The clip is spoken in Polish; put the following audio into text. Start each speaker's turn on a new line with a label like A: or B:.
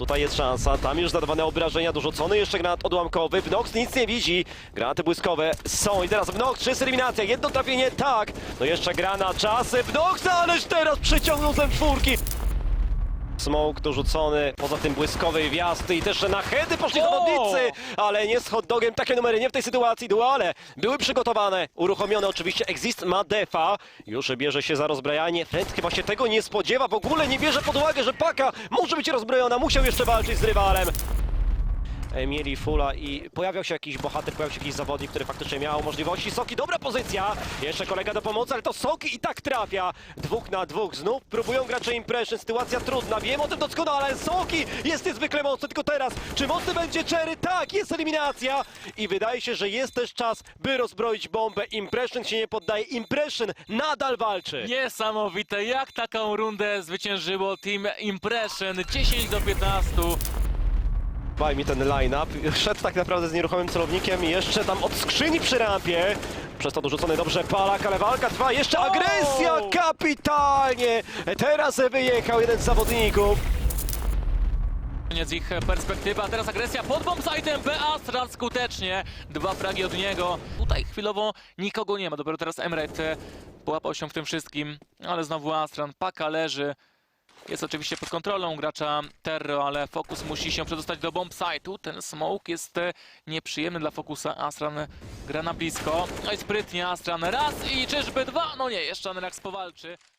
A: Tutaj jest szansa, tam już zadawane obrażenia, dorzucony jeszcze granat odłamkowy. Wnox nic nie widzi. Granaty błyskowe są i teraz Wnox, trzy eliminacja, jedno trafienie, tak. No jeszcze granat, czasy Wnox, ależ teraz przyciągnął ze czwórki. Smoke dorzucony, poza tym błyskowej wjazdy i też na heady poszli zawodnicy, ale nie z hot dogiem, takie numery nie w tej sytuacji, duale były przygotowane, uruchomione oczywiście, Exist ma defa, już bierze się za rozbrajanie, Fred chyba się tego nie spodziewa, w ogóle nie bierze pod uwagę, że Paka może być rozbrojona, musiał jeszcze walczyć z rywalem. E, Mieli fula i pojawiał się jakiś bohater, pojawił się jakiś zawodnik, który faktycznie miał możliwości. Soki, dobra pozycja. Jeszcze kolega do pomocy, ale to Soki i tak trafia. Dwóch na dwóch znów próbują gracze Impression. Sytuacja trudna, wiem o tym doskonale. Soki jest niezwykle mocny, tylko teraz. Czy mocny będzie Cherry? Tak, jest eliminacja. I wydaje się, że jest też czas, by rozbroić bombę. Impression się nie poddaje. Impression nadal walczy.
B: Niesamowite, jak taką rundę zwyciężyło Team Impression 10 do 15.
A: Dbaj mi ten line-up. Szedł tak naprawdę z nieruchomym celownikiem i jeszcze tam od skrzyni przy rampie. Przez to dorzucony dobrze Palak, ale walka trwa. Jeszcze agresja kapitalnie. Teraz wyjechał jeden z zawodników.
B: Koniec ich perspektywa, teraz agresja pod bombsite'em, Beastran skutecznie, dwa fragi od niego. Tutaj chwilowo nikogo nie ma, dopiero teraz Emret e, połapał się w tym wszystkim, ale znowu Astran, paka leży. Jest oczywiście pod kontrolą gracza Terro, ale Fokus musi się przedostać do bombsite'u. Ten smoke jest e, nieprzyjemny dla Fokusa. Astran gra na blisko. No i sprytnie Astran raz i czyżby dwa? No nie, jeszcze Anrax powalczy.